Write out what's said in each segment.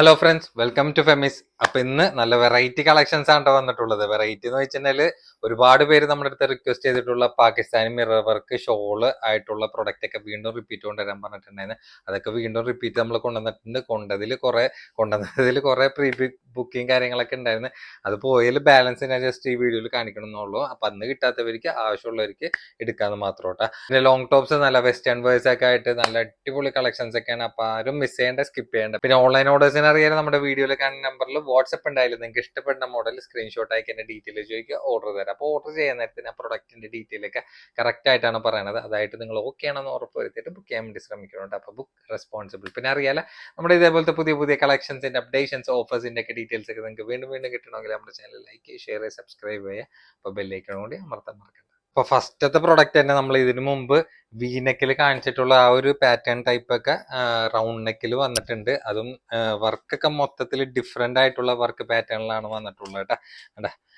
Hello friends welcome to Femis അപ്പൊ ഇന്ന് നല്ല വെറൈറ്റി കളക്ഷൻസ് ആണ് ട്ടോ വന്നിട്ടുള്ളത്. വെറൈറ്റി എന്ന് വെച്ചിട്ടുണ്ടെങ്കിൽ ഒരുപാട് പേര് നമ്മുടെ അടുത്ത് റിക്വസ്റ്റ് ചെയ്തിട്ടുള്ള പാകിസ്ഥാനി മിറർ വർക്ക് ഷോൾ ആയിട്ടുള്ള പ്രൊഡക്റ്റ് ഒക്കെ വീണ്ടും റിപ്പീറ്റ് കൊണ്ടുവരാൻ പറഞ്ഞിട്ടുണ്ടായിരുന്നു. അതൊക്കെ വീണ്ടും റിപ്പീറ്റ് നമ്മൾ കൊണ്ടുവന്നിട്ടുണ്ട്. കൊണ്ടതിൽ കുറെ കൊണ്ടുവന്നതിൽ കുറെ പ്രീ ബുക്കിംഗ് കാര്യങ്ങളൊക്കെ ഉണ്ടായിരുന്നു. അത് പോയാൽ ബാലൻസ് ഞാൻ ജസ്റ്റ് ഈ വീഡിയോയിൽ കാണിക്കണം എന്നുള്ളൂ അപ്പൊ അന്ന് കിട്ടാത്തവർക്ക് ആവശ്യമുള്ളവർക്ക് എടുക്കാന്ന് മാത്രം കേട്ടോ പിന്നെ ലോങ് ടോപ്സ് നല്ല വെസ്റ്റേൺ വേഴ്സ് ഒക്കെ ആയിട്ട് നല്ല അടിപൊളി കളക്ഷൻസ് ഒക്കെയാണ്. അപ്പൊ ആരും മിസ് ചെയ്യേണ്ട സ്കിപ്പ് ചെയ്യേണ്ട. പിന്നെ ഓൺലൈൻ ഓർഡേഴ്സിന് അറിയാൻ നമ്മുടെ വീഡിയോയിൽ കാണുന്ന നമ്പറിൽ വാട്സപ്പ് ഉണ്ടായാലും നിങ്ങൾക്ക് ഇഷ്ടപ്പെടുന്ന മോഡൽ സ്ക്രീൻഷോട്ട് എന്റെ ഡീറ്റെയിൽ ചോദിക്കുക ഓർഡർ തരാം. അപ്പോൾ ഓർഡർ ചെയ്യാൻ നേരത്തെ ആ പ്രൊഡക്റ്റിന്റെ ഡീറ്റെയിൽ ഒക്കെ കറക്റ്റ് ആയിട്ടാണ് പറയണത്. അതായിട്ട് നിങ്ങൾ ഓക്കെ ആണെന്ന് ഉറപ്പ് വരുത്തിയിട്ട് ബുക്ക് ചെയ്യാൻ വേണ്ടി ശ്രമിക്കുന്നുണ്ട്. അപ്പോൾ ബുക്ക് റെസ്പോൺസിബിൾ പിന്നെ അറിയാലോ നമ്മുടെ ഇതേപോലത്തെ പുതിയ പുതിയ കളക്ഷൻസിന്റെ അപ്ഡേഷൻസ് ഓഫേഴ്സിന്റെ ഒക്കെ ഡീറ്റെയിൽസ് ഒക്കെ നിങ്ങൾക്ക് വീണ്ടും വീണ്ടും കിട്ടണമെങ്കിൽ നമ്മുടെ ചാനൽ ലൈക്ക് ഷെയർ സബ്സ്ക്രൈബ് ചെയ്യുക. അപ്പോൾ കൂടി അമർത്താൻ മറക്കണ്ട അപ്പൊ ഫസ്റ്റത്തെ പ്രൊഡക്റ്റ് തന്നെ നമ്മൾ ഇതിനു മുമ്പ് വി നെക്കിൽ കാണിച്ചിട്ടുള്ള ആ ഒരു പാറ്റേൺ ടൈപ്പ് ഒക്കെ റൗണ്ട് നെക്കിൽ വന്നിട്ടുണ്ട്. അതും വർക്കൊക്കെ മൊത്തത്തിൽ ഡിഫറെന്റ് ആയിട്ടുള്ള വർക്ക് പാറ്റേണിലാണ് വന്നിട്ടുള്ളത് കേട്ടോ.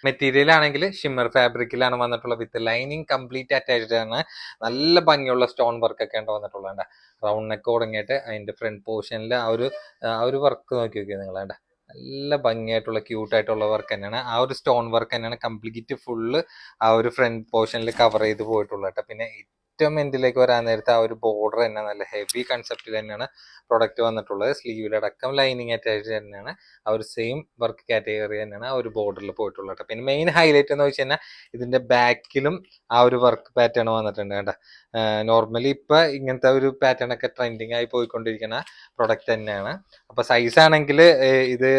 മെറ്റീരിയൽ ആണെങ്കിൽ ഷിമ്മർ ഫാബ്രിക്കിലാണ് വന്നിട്ടുള്ളത് വിത്ത് ലൈനിങ് കംപ്ലീറ്റ് അറ്റാച്ച്ഡ് ആണ്. നല്ല ഭംഗിയുള്ള സ്റ്റോൺ വർക്ക് ഒക്കെ ഉണ്ട് വന്നിട്ടുള്ളത് റൗണ്ട് നെക്ക് തുടങ്ങിയിട്ട് അതിന്റെ ഫ്രണ്ട് പോർഷനിൽ ആ ഒരു ആ ഒരു വർക്ക് നോക്കി നോക്കിയാൽ നിങ്ങൾ വേണ്ട നല്ല ഭംഗിയായിട്ടുള്ള ക്യൂട്ടായിട്ടുള്ള വർക്ക് തന്നെയാണ്. ആ ഒരു സ്റ്റോൺ വർക്ക് തന്നെയാണ് കംപ്ലീറ്റ് ഫുള്ള് ആ ഒരു ഫ്രണ്ട് പോർഷനിൽ കവർ ചെയ്ത് പോയിട്ടുള്ളത് കേട്ടോ പിന്നെ ഏറ്റവും എൻഡിലേക്ക് വരാൻ നേരത്തെ ആ ഒരു ബോർഡർ തന്നെ നല്ല ഹെവി കൺസെപ്റ്റിൽ തന്നെയാണ് പ്രൊഡക്റ്റ് വന്നിട്ടുള്ളത്. സ്ലീവിലടക്കം ലൈനിങ് അറ്റാച്ച് തന്നെയാണ്. ആ ഒരു സെയിം വർക്ക് കാറ്റഗറി തന്നെയാണ് ആ ഒരു ബോർഡറിൽ പോയിട്ടുള്ളത് കേട്ടോ. പിന്നെ മെയിൻ ഹൈലൈറ്റ് എന്ന് വെച്ച് കഴിഞ്ഞാൽ ഇതിന്റെ ബാക്കിലും ആ ഒരു വർക്ക് പാറ്റേൺ വന്നിട്ടുണ്ട് കേട്ടോ. നോർമലി ഇപ്പൊ ഇങ്ങനത്തെ ഒരു പാറ്റേൺ ഒക്കെ ട്രെൻഡിങ് ആയി പോയിക്കൊണ്ടിരിക്കുന്ന പ്രൊഡക്റ്റ് തന്നെയാണ്. അപ്പോൾ സൈസ് ആണെങ്കിൽ ഇത്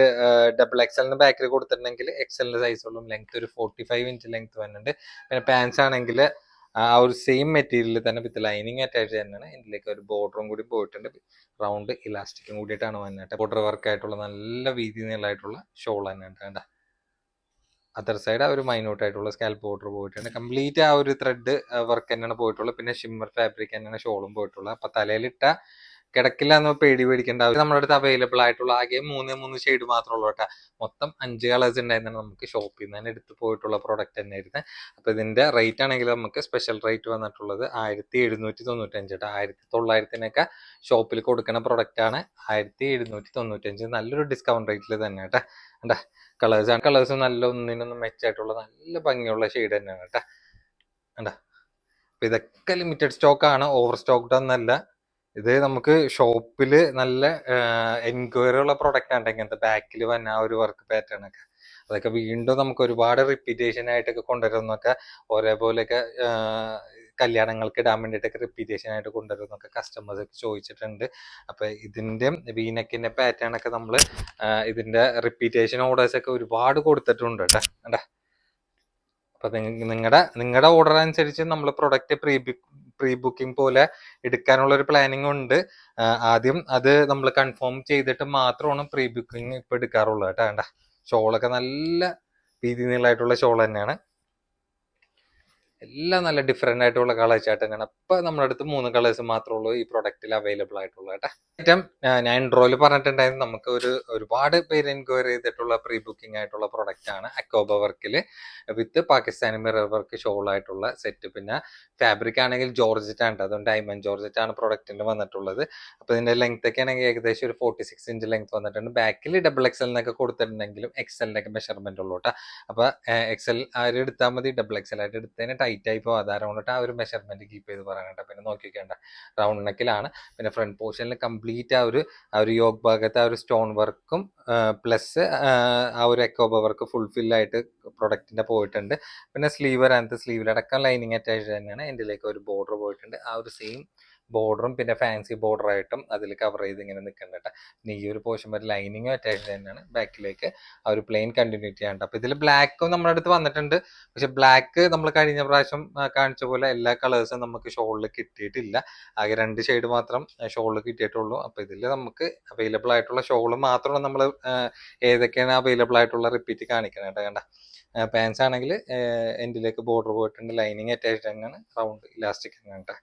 ഡബിൾ എക്സലിന് ബാക്കിൽ കൊടുത്തിട്ടുണ്ടെങ്കിൽ എക്സലിന്റെ ഉള്ളൂ. ലെങ്ത് ഒരു ഫോർട്ടി ഫൈവ് ഇഞ്ച് ലെങ്ത് വരുന്നുണ്ട് പിന്നെ പാൻസ് ആണെങ്കിൽ ആ ഒരു സെയിം മെറ്റീരിയൽ തന്നെ വിത്ത് ലൈനിങ് അറ്റാച്ച് തന്നെയാണ്. ഇതിലേക്ക് ഒരു ബോർഡറും കൂടി പോയിട്ടുണ്ട്. റൗണ്ട് ഇലാസ്റ്റിക്കും കൂടിയിട്ടാണ് വന്നിട്ട് ബോർഡർ വർക്ക് ആയിട്ടുള്ള നല്ല വീതി നീളമായിട്ടുള്ള ഷോൾ തന്നെയാണ് വേണ്ട അതർ സൈഡ് ആ ഒരു മൈന്യൂട്ട് ആയിട്ടുള്ള സ്കാൽപ്പ് ബോർഡർ പോയിട്ടുണ്ട്. കംപ്ലീറ്റ് ആ ഒരു ത്രെഡ് വർക്ക് തന്നെയാണ് പോയിട്ടുള്ളത്. പിന്നെ ഷിമ്മർ ഫാബ്രിക് തന്നെയാണ് ഷോളും പോയിട്ടുള്ളത്. അപ്പം തലയിലിട്ട കിടക്കില്ല എന്ന് പേടി പേടിക്കേണ്ട ആവശ്യം. നമ്മുടെ അടുത്ത് അവൈലബിൾ ആയിട്ടുള്ള ആകെ മൂന്ന് മൂന്ന് ഷെയ്ഡ് മാത്രമേ ഉള്ളൂ കേട്ടോ. മൊത്തം അഞ്ച് കളേഴ്സ് ഉണ്ടായിരുന്നു നമുക്ക് ഷോപ്പിൽ നിന്ന് തന്നെ എടുത്ത് പോയിട്ടുള്ള പ്രോഡക്റ്റ് തന്നെയായിരുന്നു. അപ്പൊ ഇതിന്റെ റേറ്റ് ആണെങ്കിൽ നമുക്ക് സ്പെഷ്യൽ റേറ്റ് വന്നിട്ടുള്ളത് ആയിരത്തി എഴുന്നൂറ്റി തൊണ്ണൂറ്റഞ്ച് കേട്ടോ ആയിരത്തി തൊള്ളായിരത്തിനൊക്കെ ഷോപ്പിൽ കൊടുക്കുന്ന പ്രോഡക്റ്റ് ആണ് ആയിരത്തി എഴുന്നൂറ്റി തൊണ്ണൂറ്റഞ്ച്. നല്ലൊരു ഡിസ്കൗണ്ട് റേറ്റിൽ തന്നെ കേട്ടോ. എന്താ ആണ്. കളേഴ്സ് നല്ല ഒന്നിനൊന്നും മെച്ചായിട്ടുള്ള നല്ല ഭംഗിയുള്ള ഷെയ്ഡ് തന്നെയാണ് കേട്ടോ. എന്താ അപ്പോൾ ഇതൊക്കെ ലിമിറ്റഡ് സ്റ്റോക്ക് ആണ്. ഓവർ സ്റ്റോക്ക്ഡ് ഒന്നല്ല. ഇത് നമുക്ക് ഷോപ്പിൽ നല്ല എൻക്വയറി ഉള്ള പ്രൊഡക്റ്റ് ആണ് ഇങ്ങനത്തെ ബാക്കിൽ വന്ന ആ ഒരു വർക്ക് പാറ്റേൺ ഒക്കെ. അതൊക്കെ വീണ്ടും നമുക്ക് ഒരുപാട് റിപ്പീറ്റേഷൻ ആയിട്ടൊക്കെ കൊണ്ടുവരുന്നൊക്കെ ഒരേപോലെയൊക്കെ കല്യാണങ്ങൾക്ക് ഇടാൻ വേണ്ടിയിട്ടൊക്കെ റിപ്പീറ്റേഷൻ ആയിട്ട് കൊണ്ടുവരുന്നൊക്കെ കസ്റ്റമേഴ്സ് ഒക്കെ ചോദിച്ചിട്ടുണ്ട്. അപ്പൊ ഇതിന്റെ വീനക്കിന്റെ പാറ്റേൺ ഒക്കെ നമ്മൾ ഇതിന്റെ റിപ്പീറ്റേഷൻ ഓർഡേഴ്സ് ഒക്കെ ഒരുപാട് കൊടുത്തിട്ടുണ്ട് കേട്ടോ കണ്ടാ? അപ്പൊ നിങ്ങളുടെ നിങ്ങളുടെ ഓർഡർ അനുസരിച്ച് നമ്മൾ പ്രൊഡക്റ്റ് പ്രീ പ്രീ ബുക്കിംഗ് പോലെ എടുക്കാനുള്ള ഒരു പ്ലാനിങ് ഉണ്ട് ആദ്യം അത് നമ്മൾ കൺഫേം ചെയ്തിട്ട് മാത്രമാണ് പ്രീ ബുക്കിംഗ് ഇപ്പൊ എടുക്കാറുള്ളത് കേട്ടോ. ഷോളൊക്കെ നല്ല രീതി നീളമായിട്ടുള്ള ഷോൾ തന്നെയാണ്. എല്ലാം നല്ല ഡിഫറെന്റ് ആയിട്ടുള്ള കളേഴ്സ് ആയിട്ട് തന്നെയാണ് ഇപ്പൊ നമ്മുടെ അടുത്ത് മൂന്ന് കളേഴ്സ് മാത്രമേ ഉള്ളൂ ഈ പ്രൊഡക്റ്റിൽ അവൈലബിൾ ആയിട്ടുള്ളൂ കേട്ടോ. ഐറ്റം ഞാൻ ഇൻട്രോയിൽ പറഞ്ഞിട്ടുണ്ടായിരുന്നു. നമുക്ക് ഒരു ഒരുപാട് പേര് എൻക്വയറി ചെയ്തിട്ടുള്ള പ്രീ ബുക്കിംഗ് ആയിട്ടുള്ള പ്രൊഡക്റ്റ് ആണ് അക്കോബ വർക്കിൽ with Pakistani mirror work shawl ആയിട്ടുള്ള സെറ്റ് പിന്നെ ഫാബ്രിക് ആണെങ്കിൽ ജോർജറ്റ് ആണ് അതുകൊണ്ട് ഡയമണ്ട് ജോർജറ്റ് ആണ് പ്രൊഡക്റ്റിന് വന്നിട്ടുള്ളത്. അപ്പൊ ഇതിന്റെ ലെങ്ത് ഒക്കെ ആണെങ്കിൽ ഏകദേശം ഒരു ഫോർട്ടി സിക്സ് ഇഞ്ച് ലെങ്ത് വന്നിട്ടുണ്ട് ബാക്കിൽ ഡബിൾ എക്സൽ എന്നൊക്കെ കൊടുത്തിട്ടുണ്ടെങ്കിലും എക്സലിന്റെ ഒക്കെ മെഷർമെന്റ് ഉള്ളൂ കേട്ടോ. അപ്പൊ എക്സൽ ആര് എടുത്താൽ മതി? ഡബിൾ എക്സൽ ആയിട്ട് എടുത്തതിന് ടൈറ്റ് ആയി പോകാതെ അതുകൊണ്ടിട്ട് ആ ഒരു മെഷർമെന്റ് കീപ്പ് ചെയ്ത് പറയണ്ട പിന്നെ നോക്കി വെക്കേണ്ട റൗണ്ട് നെക്കിലാണ്. പിന്നെ ഫ്രണ്ട് പോർഷനിൽ കംപ്ലീറ്റ് ആ ഒരു ആ ഒരു യോഗ് ഭാഗത്ത് ആ ഒരു സ്റ്റോൺ വർക്കും പ്ലസ് ആ ഒരു എക്കോബ വർക്ക് ഫുൾഫിൽ ആയിട്ട് പ്രൊഡക്റ്റിന്റെ പോയിട്ടുണ്ട്. പിന്നെ സ്ലീവ് വരാനത്തെ സ്ലീവിലടക്കം ലൈനിങ് അറ്റാച്ച് തന്നെയാണ്. എന്റെ ഒരു ബോർഡർ പോയിട്ടുണ്ട്. ആ ഒരു സെയിം ബോർഡറും പിന്നെ ഫാൻസി ബോർഡർ ആയിട്ടും അതിൽ കവർ ചെയ്ത് ഇങ്ങനെ നിൽക്കുന്നുണ്ട് ഈ ഒരു പോർഷൻ വരെ ലൈനിങ്ങും അറ്റാച്ച് തന്നെയാണ് ബാക്കിലേക്ക് ആ ഒരു പ്ലെയിൻ കണ്ടിന്യൂറ്റി ആണ് അപ്പൊ ഇതിൽ ബ്ലാക്കും നമ്മുടെ അടുത്ത് വന്നിട്ടുണ്ട്. പക്ഷെ ബ്ലാക്ക് നമ്മൾ കഴിഞ്ഞ പ്രാവശ്യം കാണിച്ച പോലെ എല്ലാ കളേഴ്സും നമുക്ക് ഷോളിൽ കിട്ടിയിട്ടില്ല. ആകെ രണ്ട് ഷെയ്ഡ് മാത്രം ഷോളിൽ കിട്ടിയിട്ടുള്ളൂ. അപ്പൊ ഇതിൽ നമുക്ക് അവൈലബിൾ ആയിട്ടുള്ള ഷോൾ മാത്രമാണ് നമ്മൾ ഏതൊക്കെയാണ് അവൈലബിൾ ആയിട്ടുള്ള റിപ്പീറ്റ് കാണിക്കണം കേട്ടോ കണ്ട? പാൻസ് ആണെങ്കിൽ എൻഡിലേക്ക് ബോർഡർ പോയിട്ടുണ്ട്. ലൈനിങ് അറ്റാച്ച് തന്നെയാണ്. റൗണ്ട് ഇലാസ്റ്റിക് തന്നെയാണ് കേട്ടോ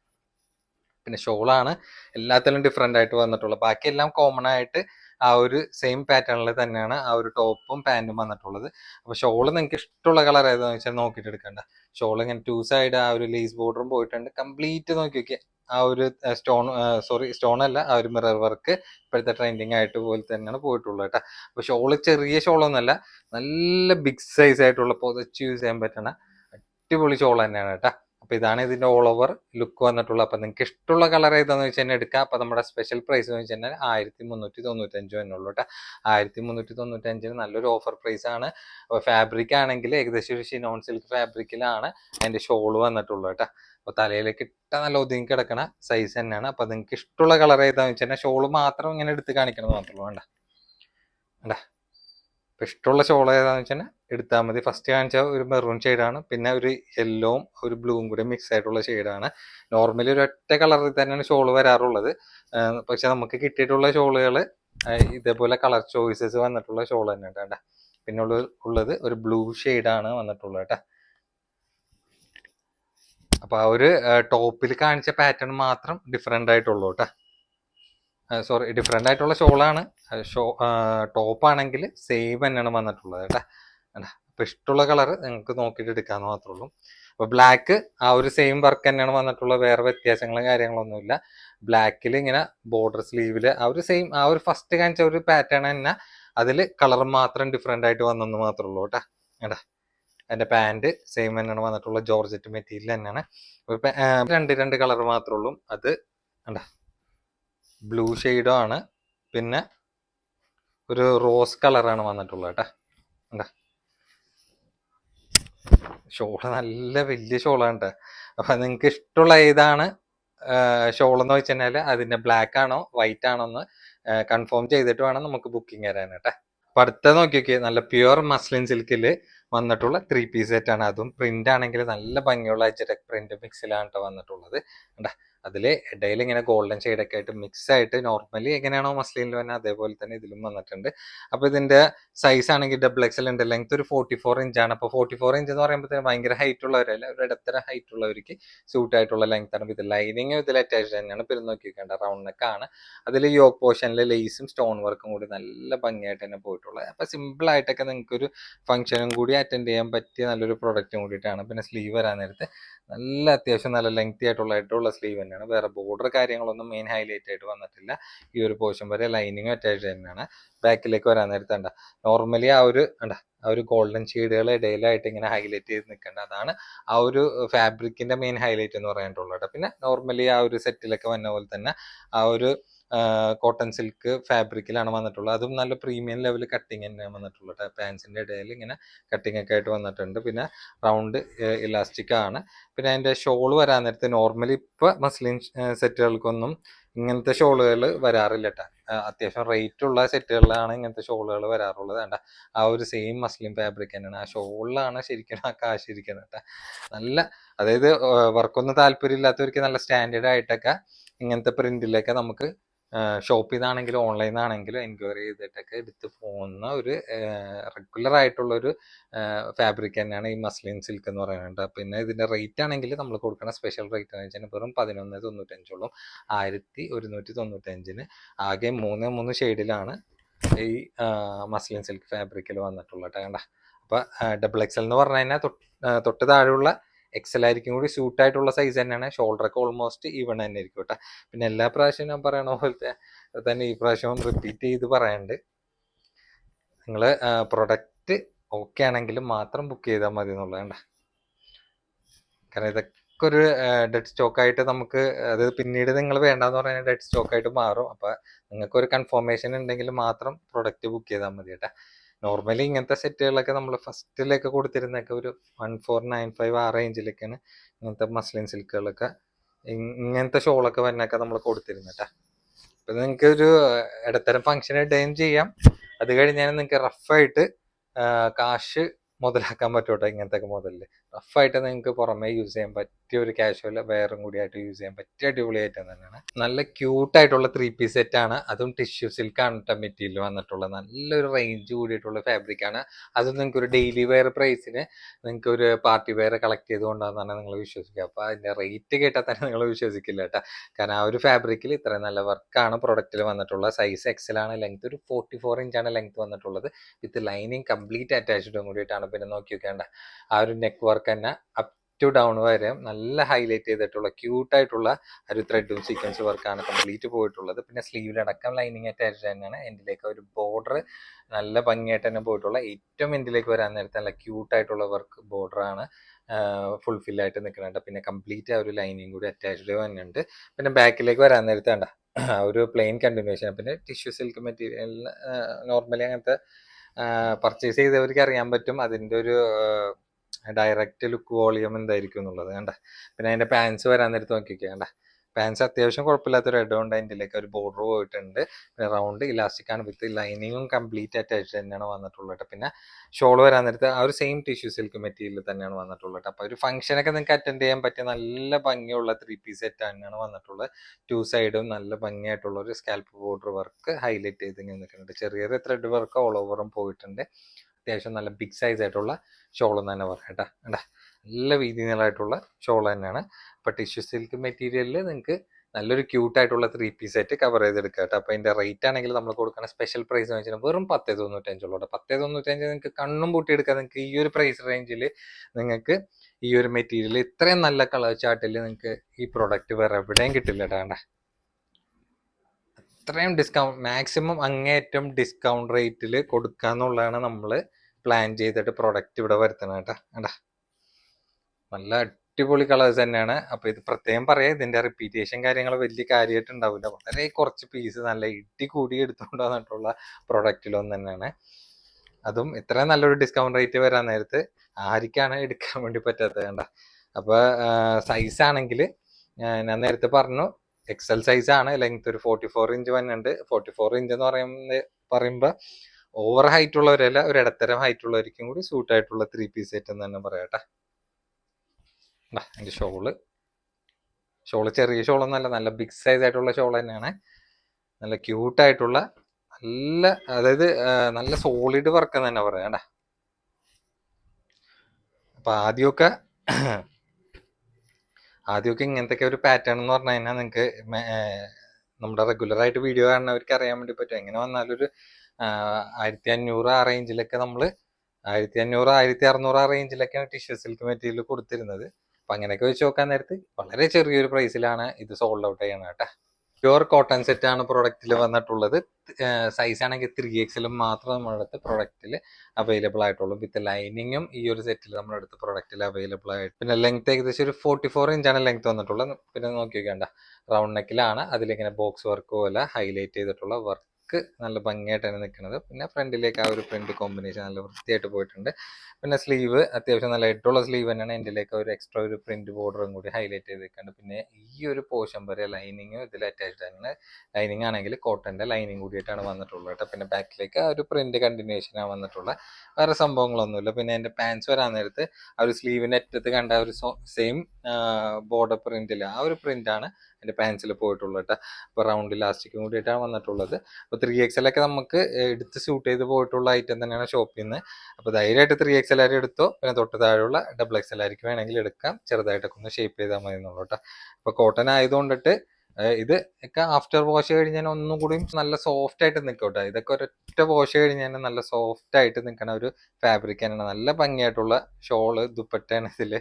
പിന്നെ ഷോളാണ് എല്ലാത്തിലും ഡിഫറെന്റ് ആയിട്ട് വന്നിട്ടുള്ളത്. ബാക്കിയെല്ലാം കോമൺ ആയിട്ട് ആ ഒരു സെയിം പാറ്റേണിൽ തന്നെയാണ് ആ ഒരു ടോപ്പും പാന്റും വന്നിട്ടുള്ളത്. അപ്പോൾ ഷോൾ നിങ്ങൾക്ക് ഇഷ്ടമുള്ള കളർ ഏതാണെന്ന് വെച്ചാൽ നോക്കിയിട്ട് എടുക്കണ്ട. ഷോൾ ഇങ്ങനെ ടു സൈഡ് ആ ഒരു ലേസ് ബോർഡറും പോയിട്ടുണ്ട്. കംപ്ലീറ്റ് നോക്കി നോക്കിയാൽ ആ ഒരു സ്റ്റോൺ സോറി സ്റ്റോൺ അല്ല ആ ഒരു മിറർ വർക്ക് ഇപ്പോഴത്തെ ട്രെൻഡിങ് ആയിട്ട് പോലെ തന്നെയാണ് പോയിട്ടുള്ളത് കേട്ടോ. അപ്പോൾ ഷോൾ ചെറിയ ഷോളൊന്നുമല്ല നല്ല ബിഗ് സൈസ് ആയിട്ടുള്ള പൊതച്ച് യൂസ് ചെയ്യാൻ പറ്റണ അടിപൊളി ഷോൾ തന്നെയാണ് കേട്ടോ. അപ്പൊ ഇതാണ് ഇതിന്റെ ഓൾ ഓവർ ലുക്ക് വന്നിട്ടുള്ളത്. അപ്പൊ നിങ്ങൾക്ക് ഇഷ്ടമുള്ള കളർ ഏതാന്ന് വെച്ച് കഴിഞ്ഞാൽ എടുക്കാം. അപ്പൊ നമ്മുടെ സ്പെഷ്യൽ പ്രൈസ് എന്ന് വെച്ച് കഴിഞ്ഞാൽ ആയിരത്തി മുന്നൂറ്റി തൊണ്ണൂറ്റഞ്ച് തന്നെ ഉള്ളൂ കേട്ടോ. ആയിരത്തി മുന്നൂറ്റി തൊണ്ണൂറ്റഞ്ചിന് നല്ലൊരു ഓഫർ പ്രൈസ് ആണ്. ഫാബ്രിക് ആണെങ്കിൽ ഏകദേശം ഒരു ഷിനോൺ സിൽക്ക് ഫാബ്രിക്കിലാണ് അതിന്റെ ഷോൾ വന്നിട്ടുള്ളൂ കേട്ടോ. അപ്പോൾ തലയിലേക്ക് ഇട്ട നല്ല ഒതുങ്ങി കിടക്കണ സൈസ് തന്നെയാണ്. അപ്പൊ നിങ്ങൾക്ക് ഇഷ്ടമുള്ള കളർ ഏതാന്ന് വെച്ച് കഴിഞ്ഞാൽ ഷോൾ മാത്രം ഇങ്ങനെ എടുത്ത് കാണിക്കണമെന്ന് മാത്രമേ വേണ്ട വേണ്ട ഇഷ്ടമുള്ള ഷോൾ ഏതാന്ന് വെച്ചാൽ എടുത്താൽ മതി. ഫസ്റ്റ് കാണിച്ച ഒരു മെറൂൺ ഷെയ്ഡാണ് പിന്നെ ഒരു യെല്ലോവും ഒരു ബ്ലൂവും കൂടി മിക്സ് ആയിട്ടുള്ള ഷെയ്ഡാണ് നോർമലി ഒരു ഒറ്റ കളറിൽ തന്നെയാണ് ഷോൾ വരാറുള്ളത്. പക്ഷെ നമുക്ക് കിട്ടിയിട്ടുള്ള ഷോളുകൾ ഇതേപോലെ കളർ ചോയ്സസ് വന്നിട്ടുള്ള ഷോൾ തന്നെ കേട്ടോ. പിന്നെ ഉള്ളത് ഒരു ബ്ലൂ ഷെയ്ഡാണ് വന്നിട്ടുള്ളത് കേട്ടോ. അപ്പൊ ആ ഒരു ടോപ്പിൽ കാണിച്ച പാറ്റേൺ മാത്രം ഡിഫറെന്റ് ആയിട്ടുള്ളൂ കേട്ടോ. സോറി ഡിഫറെന്റ് ആയിട്ടുള്ള ഷോളാണ് ഷോ ടോപ്പ് ആണെങ്കിൽ സെയിം തന്നെയാണ് വന്നിട്ടുള്ളത് കേട്ടോ. അപ്പൊ ഇഷ്ടമുള്ള കളർ നിങ്ങൾക്ക് നോക്കിയിട്ട് എടുക്കാന്ന് മാത്രമേ ഉള്ളൂ. അപ്പൊ ബ്ലാക്ക് ആ ഒരു സെയിം വർക്ക് തന്നെയാണ് വന്നിട്ടുള്ള വേറെ വ്യത്യാസങ്ങളും കാര്യങ്ങളൊന്നുമില്ല. ബ്ലാക്കിൽ ഇങ്ങനെ ബോർഡർ സ്ലീവിൽ ആ ഒരു സെയിം ആ ഒരു ഫസ്റ്റ് കാണിച്ച ഒരു പാറ്റേൺ തന്നെ അതിൽ കളർ മാത്രം ഡിഫറെന്റ് ആയിട്ട് വന്നെന്ന് മാത്രമേ ഉള്ളൂ കേട്ടോ. കേട്ടാ എന്റെ പാന്റ് സെയിം തന്നെയാണ് വന്നിട്ടുള്ള ജോർജറ്റ് മെറ്റീരിയൽ തന്നെയാണ്. രണ്ട് രണ്ട് കളർ മാത്രമേ ഉള്ളൂ. അത് കണ്ട? ബ്ലൂ ഷെയ്ഡും ആണ്. പിന്നെ ഒരു റോസ് കളറാണ് വന്നിട്ടുള്ളത് കേട്ടാ. കണ്ട? ഷോൾ നല്ല വലിയ ഷോളാണ് കേട്ടോ അപ്പൊ നിങ്ങൾക്ക് ഇഷ്ടമുള്ള ഏതാണ്? ഷോൾ എന്ന് വെച്ച് കഴിഞ്ഞാൽ ബ്ലാക്ക് ആണോ വൈറ്റ് ആണോ എന്ന് കൺഫേം ചെയ്തിട്ട് വേണം നമുക്ക് ബുക്കിംഗ് തരാൻ കേട്ടോ അപ്പൊ അടുത്ത നോക്കി നോക്കിയേ നല്ല പ്യുവർ മസ്ലിൻ സിൽക്കിൽ വന്നിട്ടുള്ള ത്രീ പീസ് സെറ്റ് ആണ് അതും പ്രിന്റ് ആണെങ്കിൽ നല്ല ഭംഗിയുള്ള അച്ചടക്ക് പ്രിന്റ് മിക്സിലാണ് കേട്ടോ വന്നിട്ടുള്ളത്. കണ്ടാ? അതിൽ ഇടയിൽ ഇങ്ങനെ ഗോൾഡൻ ഷെയ്ഡ് ഒക്കെ ആയിട്ട് മിക്സ് ആയിട്ട് നോർമലി എങ്ങനെയാണോ മസ്ലിനിൽ വന്നെ അതേപോലെ തന്നെ ഇതിലും വന്നിട്ടുണ്ട്. അപ്പൊ ഇതിന്റെ സൈസ് ആണെങ്കിൽ ഡബിൾ എക്സൽ ഉണ്ട്. ലെങ്ത് ഒരു ഫോർട്ടി ഫോർ ആണ്. അപ്പൊ ഫോർട്ടി ഫോർ ഇഞ്ച് എന്ന് പറയുമ്പോൾ ഭയങ്കര ഹൈറ്റ് ഉള്ളവരല്ല ഒരു ഇടത്തര ഹൈറ്റ് ഉള്ളവർക്ക് സൂട്ട് ആയിട്ടുള്ള ലെങ്ത് ആണ്. ഇത് ലൈനിങ് ഇതിൽ അറ്റാച്ച് തന്നെയാണ്. പിന്നെ നോക്കിക്കേണ്ട റൗണ്ട് നെക്ക് ആണ്. അതിൽ യോക്ക് പോർഷനിൽ ലേസും സ്റ്റോൺ വർക്കും കൂടി നല്ല ഭംഗിയായിട്ട് തന്നെ പോയിട്ടുള്ളത്. അപ്പൊ സിമ്പിൾ ആയിട്ടൊക്കെ നിങ്ങൾക്ക് ഒരു ഫംഗ്ഷനും കൂടി അറ്റൻഡ് ചെയ്യാൻ പറ്റിയ നല്ലൊരു പ്രൊഡക്റ്റും കൂടിയിട്ടാണ് പിന്നെ സ്ലീവ് വരാൻ നേരത്തെ. നല്ല അത്യാവശ്യം നല്ല ലെങ്തി ആയിട്ടുള്ള ആയിട്ടുള്ള സ്ലീവ് തന്നെയാണ്. വേറെ ബോർഡർ കാര്യങ്ങളൊന്നും മെയിൻ ഹൈലൈറ്റ് ആയിട്ട് വന്നിട്ടില്ല. ഈ ഒരു പോർഷൻ വരെ ലൈനിങ് അറ്റാച്ച് തന്നെയാണ്. ബാക്കിലേക്ക് വരാൻ നേരത്തെ കണ്ട നോർമലി ആ ഒരു ആ ഒരു ഗോൾഡൻ ഷെയ്ഡുകൾ ഇടയിലായിട്ട് ഇങ്ങനെ ഹൈലൈറ്റ് ചെയ്ത് നിൽക്കേണ്ട അതാണ് ആ ഒരു ഫാബ്രിക്കിന്റെ മെയിൻ ഹൈലൈറ്റ് എന്ന് പറയാനുള്ളത് പിന്നെ നോർമലി ആ ഒരു സെറ്റിലൊക്കെ വന്ന പോലെ തന്നെ ആ ഒരു കോട്ടൺ സിൽക്ക് ഫാബ്രിക്കിലാണ് വന്നിട്ടുള്ളത്. അതും നല്ല പ്രീമിയം ലെവൽ കട്ടിങ് തന്നെയാണ് വന്നിട്ടുള്ളത് പാൻസിന്റെ ഇടയിൽ ഇങ്ങനെ കട്ടിങ് ഒക്കെ ആയിട്ട് വന്നിട്ടുണ്ട്. പിന്നെ റൗണ്ട് ഇലാസ്റ്റിക് ആണ്. പിന്നെ അതിന്റെ ഷോൾ വരാൻ നേരത്തെ നോർമലി ഇപ്പൊ മസ്ലിൻ സെറ്റുകൾക്കൊന്നും ഇങ്ങനത്തെ ഷോളുകൾ വരാറില്ല കേട്ടോ അത്യാവശ്യം റേറ്റ് ഉള്ള സെറ്റുകളിലാണ് ഇങ്ങനത്തെ ഷോളുകൾ വരാറുള്ളത് വേണ്ട ആ ഒരു സെയിം മസ്ലിം ഫാബ്രിക് തന്നെയാണ്. ആ ഷോളിലാണ് ശരിക്കും ആ കാശ് ഇരിക്കുന്നത് കേട്ടോ നല്ല അതായത് വർക്കൊന്നും താല്പര്യമില്ലാത്തവർക്ക് നല്ല സ്റ്റാൻഡേർഡ് ആയിട്ടൊക്കെ ഇങ്ങനത്തെ പ്രിന്റിലൊക്കെ നമുക്ക് ഷോപ്പിൽ നിന്നാണെങ്കിലും ഓൺലൈനിൽ നിന്നാണെങ്കിലും എൻക്വയറി ചെയ്തിട്ടൊക്കെ എടുത്ത് പോകുന്ന ഒരു റെഗുലർ ആയിട്ടുള്ള ഒരു ഫാബ്രിക് തന്നെയാണ് ഈ മസ്ലിൻ സിൽക്ക് എന്ന് പറയുന്നത്. പിന്നെ ഇതിന്റെ റേറ്റ് ആണെങ്കിൽ നമ്മൾ കൊടുക്കുന്ന സ്പെഷ്യൽ റേറ്റ് എന്ന് വെച്ചാൽ വെറും പതിനൊന്ന് തൊണ്ണൂറ്റഞ്ചോളം ആയിരത്തി ഒരുന്നൂറ്റി തൊണ്ണൂറ്റഞ്ചിന് ആകെ മൂന്ന് മൂന്ന് ഷെയ്ഡിലാണ് ഈ മസ്ലിൻ സിൽക്ക് ഫാബ്രിക്കിൽ വന്നിട്ടുള്ളത് കണ്ട അപ്പോൾ ഡബിൾ എക്സൽ എന്ന് പറഞ്ഞു കഴിഞ്ഞാൽ തൊട്ട് താഴെയുള്ള എക്സൽ ആയിരിക്കും കൂടി സ്യൂട്ട് ആയിട്ടുള്ള സൈസ് തന്നെയാണ്. ഷോൾഡർ ഒക്കെ ഓൾമോസ്റ്റ് ഈവൺ തന്നെ ആയിരിക്കും കേട്ടോ. പിന്നെ എല്ലാ പ്രാവശ്യവും ഞാൻ പറയണ പോലത്തെ തന്നെ ഈ പ്രാവശ്യം റിപ്പീറ്റ് ചെയ്ത് പറയാണ്ട് നിങ്ങൾ പ്രൊഡക്റ്റ് ഓക്കെ ആണെങ്കിൽ മാത്രം ബുക്ക് ചെയ്താൽ മതി എന്നുള്ളത് കണ്ട കാരണം ഇതൊക്കെ ഒരു ഡെഡ് സ്റ്റോക്ക് ആയിട്ട് നമുക്ക് അത് പിന്നീട് നിങ്ങൾ വേണ്ടെന്ന് പറഞ്ഞാൽ ഡെഡ് സ്റ്റോക്ക് ആയിട്ട് മാറും. അപ്പോൾ നിങ്ങൾക്ക് ഒരു കൺഫർമേഷൻ ഉണ്ടെങ്കിൽ മാത്രം പ്രൊഡക്റ്റ് ബുക്ക് ചെയ്താൽ മതി കേട്ടോ. നോർമലി ഇങ്ങനത്തെ സെറ്റുകളൊക്കെ നമ്മൾ ഫസ്റ്റിലൊക്കെ കൊടുത്തിരുന്നൊക്കെ ഒരു വൺ ഫോർ നയൻ ഫൈവ് ആ റേഞ്ചിലൊക്കെയാണ് ഇങ്ങനത്തെ മസ്ലിൻ സിൽക്കുകളൊക്കെ ഇങ്ങനത്തെ ഷോളൊക്കെ വന്നൊക്കെ നമ്മൾ കൊടുത്തിരുന്നട്ടാ അപ്പൊ നിങ്ങൾക്ക് ഒരു ഇടത്തരം ഫംഗ്ഷൻ ഇടുകയും ചെയ്യാം. അത് കഴിഞ്ഞാൽ നിങ്ങൾക്ക് റഫായിട്ട് കാശ് മുതലാക്കാൻ പറ്റൂട്ടോ ഇങ്ങനത്തെ ഒക്കെ മുതലിൽ റഫായിട്ട് നിങ്ങൾക്ക് പുറമേ യൂസ് ചെയ്യാൻ പറ്റിയ ഒരു കാഷ്വൽ വെയറും കൂടിയായിട്ട് യൂസ് ചെയ്യാൻ പറ്റിയ അടിപൊളി ഐറ്റം തന്നെയാണ്. നല്ല ക്യൂട്ട് ആയിട്ടുള്ള ത്രീ പീസ് സെറ്റ് ആണ്. അതും ടിഷ്യൂ സിൽക്കാണ് കേട്ടോ മെറ്റീരിയൽ വന്നിട്ടുള്ള നല്ലൊരു റേഞ്ച് കൂടിയിട്ടുള്ള ഫാബ്രിക് ആണ്. അത് നിങ്ങൾക്ക് ഒരു ഡെയിലി വെയർ പ്രൈസിന് നിങ്ങൾക്ക് ഒരു പാർട്ടി വെയർ കളക്ട് ചെയ്തുകൊണ്ടാണെന്നാണ് നിങ്ങൾ വിശ്വസിക്കുക. അപ്പോൾ അതിന്റെ റേറ്റ് കേട്ടാൽ തന്നെ നിങ്ങൾ വിശ്വസിക്കില്ല കേട്ടോ കാരണം ആ ഒരു ഫാബ്രിക്കിൽ ഇത്രയും നല്ല വർക്കാണ് പ്രൊഡക്റ്റിൽ വന്നിട്ടുള്ള സൈസ് എക്സൽ ആണ് ലെങ്ത് ഒരു ഫോർട്ടി ഫോർ ആണ് ലെങ്ത് വന്നിട്ടുള്ളത്. വിത്ത് ലൈനിങ് കംപ്ലീറ്റ് അറ്റാച്ച്ഡും കൂടിയിട്ടാണ്. പിന്നെ നോക്കി വെക്കേണ്ട ആ ഒരു നെക്ക് വർക്ക് തന്നെ അപ് ടു ഡൗൺ വരെ നല്ല ഹൈലൈറ്റ് ചെയ്തിട്ടുള്ള ക്യൂട്ട് ആയിട്ടുള്ള ഒരു ത്രെഡും സീക്വൻസ് വർക്കാണ് കംപ്ലീറ്റ് പോയിട്ടുള്ളത്. പിന്നെ സ്ലീവിലടക്കം ലൈനിങ് അറ്റാച്ച് തന്നെയാണ്. എൻഡിലേക്ക് ഒരു ബോർഡർ നല്ല ഭംഗിയായിട്ട് തന്നെ പോയിട്ടുള്ള ഏറ്റവും എൻഡിലേക്ക് വരാൻ നേരത്തെ നല്ല ക്യൂട്ട് ആയിട്ടുള്ള വർക്ക് ബോർഡറാണ് ഫുൾഫിൽ ആയിട്ട് നിൽക്കുന്നുണ്ട്. പിന്നെ കംപ്ലീറ്റ് ആ ഒരു ലൈനിങ് കൂടി അറ്റാച്ച്ഡ് തന്നെയുണ്ട് പിന്നെ ബാക്കിലേക്ക് വരാൻ നേരത്തെ വേണ്ട ഒരു പ്ലെയിൻ കണ്ടിന്യൂഷൻ പിന്നെ ടിഷ്യൂ സിൽക്ക് മെറ്റീരിയൽ നോർമലി അങ്ങനത്തെ പർച്ചേസ് ചെയ്തവർക്ക് അറിയാൻ പറ്റും. അതിന്റെ ഒരു ഡയറക്റ്റ് ലുക്ക് വോളിയം എന്തായിരിക്കും എന്നുള്ളത്. കണ്ട? പിന്നെ അതിന്റെ പാൻസ് വരാൻ നേരത്ത് നോക്കിക്കേ. കണ്ട? പാൻസ് അത്യാവശ്യം കുഴപ്പമില്ലാത്തൊരു ഇടമുണ്ട് അതിന്റെ ഒരു ബോർഡർ പോയിട്ടുണ്ട്. പിന്നെ റൗണ്ട് ഇലാസ്റ്റിക് ആണ്. വിത്ത് ലൈനിങ്ങും കംപ്ലീറ്റ് അറ്റാച്ച് തന്നെയാണ് വന്നിട്ടുള്ളത് പിന്നെ ഷോൾ വരാൻ നേരത്ത് ആ ഒരു സെയിം ടിഷ്യൂ സിൽക്ക് മെറ്റീരിയൽ തന്നെയാണ് വന്നിട്ടുള്ളത് അപ്പോൾ ഒരു ഫംഗ്ഷനൊക്കെ നിങ്ങൾക്ക് അറ്റൻഡ് ചെയ്യാൻ പറ്റിയ നല്ല ഭംഗിയുള്ള ത്രീ പീസ് സെറ്റ് തന്നെയാണ് വന്നിട്ടുള്ളത്. ടു സൈഡും നല്ല ഭംഗിയായിട്ടുള്ള ഒരു സ്കാൽപ്പ് ബോർഡർ വർക്ക് ഹൈലൈറ്റ് ചെയ്ത് ഇങ്ങനെ നിൽക്കുന്നുണ്ട്. ചെറിയൊരു ത്രെഡ് വർക്ക് ഓൾ ഓവറും പോയിട്ടുണ്ട്. അത്യാവശ്യം നല്ല ബിഗ് സൈസ് ആയിട്ടുള്ള ഷോൾ എന്ന് തന്നെ പറയാം കേട്ടോ. കണ്ടാ? നല്ല വീതി നീളമായിട്ടുള്ള ഷോൾ തന്നെയാണ്. അപ്പോൾ ടിഷ്യൂ സിൽക്ക് മെറ്റീരിയലിൽ നിങ്ങൾക്ക് നല്ലൊരു ക്യൂട്ട് ആയിട്ടുള്ള ത്രീ പീസ് സെറ്റ് കവർ ചെയ്തെടുക്കുക കേട്ടോ. അപ്പോൾ അതിന്റെ റേറ്റ് ആണെങ്കിൽ നമ്മൾ കൊടുക്കുന്ന സ്പെഷ്യൽ പ്രൈസ് എന്ന് വെച്ചാൽ വെറും പത്തേ തൊണ്ണൂറ്റഞ്ചുള്ളൂ പത്തേ തൊണ്ണൂറ്റഞ്ച് നിങ്ങൾക്ക് കണ്ണും പൂട്ടിയെടുക്കുക നിങ്ങൾക്ക് ഈ ഒരു പ്രൈസ് റേഞ്ചിൽ നിങ്ങൾക്ക് ഈ ഒരു മെറ്റീരിയൽ ഇത്രയും നല്ല കളർ ചാർട്ടിൽ നിങ്ങൾക്ക് ഈ പ്രോഡക്റ്റ് വേറെ എവിടെയും കിട്ടില്ല കേട്ടോ. അത്രയും ഡിസ്കൗണ്ട് മാക്സിമം അങ്ങേറ്റം ഡിസ്കൗണ്ട് റേറ്റിൽ കൊടുക്കുക എന്നുള്ളതാണ് നമ്മൾ പ്ലാൻ ചെയ്തിട്ട് പ്രൊഡക്റ്റ് ഇവിടെ വരുത്തണം കേട്ടോ. കണ്ടാ? നല്ല അടിപൊളി കളേഴ്സ് തന്നെയാണ്. അപ്പൊ ഇത് പ്രത്യേകം പറയാം ഇതിന്റെ റിപ്പീറ്റേഷൻ കാര്യങ്ങൾ വലിയ കാര്യമായിട്ട് ഉണ്ടാവില്ല. വളരെ കുറച്ച് പീസ് നല്ല ഇടി കൂടി എടുത്തുകൊണ്ട് വന്നിട്ടുള്ള പ്രൊഡക്റ്റിലൊന്നും തന്നെയാണ്. അതും ഇത്രയും നല്ലൊരു ഡിസ്കൗണ്ട് റേറ്റ് വരാൻ നേരത്ത് ആർക്കാണ് എടുക്കാൻ വേണ്ടി പറ്റാത്തത് കണ്ട? അപ്പൊ സൈസ് ആണെങ്കിൽ ഞാൻ നേരത്തെ പറഞ്ഞു എക്സൽ സൈസ് ആണ്. ലെങ്ത് ഒരു ഫോർട്ടി ഫോർ ഇഞ്ച് വന്നുണ്ട് ഫോർട്ടി ഫോർ ഇഞ്ച് എന്ന് പറയുന്നത് പറയുമ്പോൾ ഓവർ ഹൈറ്റ് ഉള്ളവരല്ല ഒരു ഇടത്തരം ഹൈറ്റ് ഉള്ളവർക്കും കൂടി സൂട്ട് ആയിട്ടുള്ള ത്രീ പീസ് സെറ്റ് എന്ന് തന്നെ പറയാട്ടെ എന്റെ ഷോൾ. ഷോൾ ചെറിയ ഷോളൊന്നല്ല നല്ല ബിഗ് സൈസ് ആയിട്ടുള്ള ഷോൾ തന്നെയാണ്. നല്ല ക്യൂട്ട് ആയിട്ടുള്ള നല്ല അതായത് നല്ല സോളിഡ് വർക്ക് എന്ന് തന്നെ പറയാം അപ്പൊ ആദ്യമൊക്കെ ആദ്യമൊക്കെ ഇങ്ങനത്തെ ഒരു പാറ്റേൺ എന്ന് പറഞ്ഞു കഴിഞ്ഞാൽ നിങ്ങൾക്ക് നമ്മുടെ റെഗുലർ ആയിട്ട് വീഡിയോ കാണുന്നവർക്ക് അറിയാൻ വേണ്ടി പറ്റും. എങ്ങനെ വന്നാലും ഒരു ആയിരത്തി അഞ്ഞൂറ് ആ റേഞ്ചിലൊക്കെ നമ്മൾ ആയിരത്തി അഞ്ഞൂറ് ആയിരത്തി അറുന്നൂറ് ആ റേഞ്ചിലൊക്കെയാണ് ടിഷ്യൂ സിൽക്ക് മെറ്റീരിയൽ കൊടുത്തിരുന്നത്. അപ്പൊ അങ്ങനെയൊക്കെ വെച്ച് നോക്കാൻ നേരത്ത് വളരെ ചെറിയൊരു പ്രൈസിലാണ് ഇത് സോൾഡ് ഔട്ട് ചെയ്യണം കേട്ടോ. പ്യുവർ കോട്ടൺ സെറ്റ് ആണ് പ്രൊഡക്റ്റിൽ വന്നിട്ടുള്ളത്. സൈസ് ആണെങ്കിൽ ത്രീ എക്സിലും മാത്രം നമ്മുടെ അടുത്ത് പ്രൊഡക്റ്റിൽ അവൈലബിൾ ആയിട്ടുള്ളൂ. വിത്ത് ലൈനിങ്ങും ഈ ഒരു സെറ്റിൽ നമ്മുടെ അടുത്ത് പ്രൊഡക്റ്റിൽ അവൈലബിൾ ആയിട്ട്. പിന്നെ ലെങ്ത് ഏകദേശം ഒരു ഫോർട്ടി ഫോർ ഇഞ്ചാണ് ലെങ്ത് വന്നിട്ടുള്ളത്. പിന്നെ നോക്കി നോക്കേണ്ട റൗണ്ട് നെക്കിലാണ് അതിലിങ്ങനെ ബോക്സ് വർക്ക് പോലെ ഹൈലൈറ്റ് ചെയ്തിട്ടുള്ള വർക്ക് നല്ല ഭംഗിയായിട്ടാണ് നിൽക്കുന്നത് പിന്നെ ഫ്രണ്ടിലേക്ക് ആ ഒരു പ്രിന്റ് കോമ്പിനേഷൻ നല്ല വൃത്തിയായിട്ട് പോയിട്ടുണ്ട്. പിന്നെ സ്ലീവ് അത്യാവശ്യം നല്ല ഇട്ടുള്ള സ്ലീവ് തന്നെയാണ്. എന്റെലേക്ക് ഒരു എക്സ്ട്രാ ഒരു പ്രിന്റ് ബോർഡറും കൂടി ഹൈലൈറ്റ് ചെയ്തിട്ടുണ്ട് പിന്നെ ഈ ഒരു പോർഷൻ വരെ ലൈനിങ് ഇതിൽ അറ്റാച്ച്ഡ് ആണ് ലൈനിങ് ആണെങ്കിൽ കോട്ടന്റെ ലൈനിങ് കൂടിയിട്ടാണ് വന്നിട്ടുള്ളത് കേട്ടോ. പിന്നെ ബാക്കിലേക്ക് ആ ഒരു പ്രിന്റ് കണ്ടിന്യൂഷനാണ് വന്നിട്ടുള്ള വേറെ സംഭവങ്ങളൊന്നുമില്ല. പിന്നെ എന്റെ പാൻസ് വരാൻ നേരത്ത് ആ ഒരു സ്ലീവിന്റെ അറ്റത്ത് കണ്ട ആ ഒരു സെയിം ബോർഡർ പ്രിന്റിൽ ആ ഒരു പ്രിന്റാണ് എന്റെ പാൻസിൽ പോയിട്ടുള്ളൂ കേട്ടോ അപ്പോൾ റൗണ്ട് ഇലാസ്റ്റിക്കും കൂടിയിട്ടാണ് വന്നിട്ടുള്ളത്. അപ്പോൾ ത്രീ എക്സലൊക്കെ നമുക്ക് എടുത്ത് ഷൂട്ട് ചെയ്ത് പോയിട്ടുള്ള ഐറ്റം തന്നെയാണ് ഷോപ്പിൽ നിന്ന് അപ്പോൾ ധൈര്യമായിട്ട് ത്രീ എക്സൽ ആരും എടുത്തോ പിന്നെ തൊട്ട് താഴെയുള്ള ഡബിൾ എക്സൽ ആയിരിക്കും വേണമെങ്കിൽ എടുക്കാം. ചെറുതായിട്ടൊക്കെ ഒന്ന് ഷേപ്പ് ചെയ്താൽ മതി എന്നുള്ളൂ കേട്ടോ അപ്പോൾ കോട്ടൺ ആയതുകൊണ്ടിട്ട് ഇത് ഒക്കെ ആഫ്റ്റർ വാഷ് കഴിഞ്ഞാൽ ഒന്നും കൂടി നല്ല സോഫ്റ്റ് ആയിട്ട് നിൽക്കും കേട്ടോ. ഇതൊക്കെ ഒരൊറ്റ വാഷ് കഴിഞ്ഞാൽ നല്ല സോഫ്റ്റ് ആയിട്ട് നിൽക്കുന്ന ഒരു ഫാബ്രിക് തന്നെയാണ്. നല്ല ഭംഗിയായിട്ടുള്ള ഷോൾ ദുപ്പട്ടയാണ് ഇതിൽ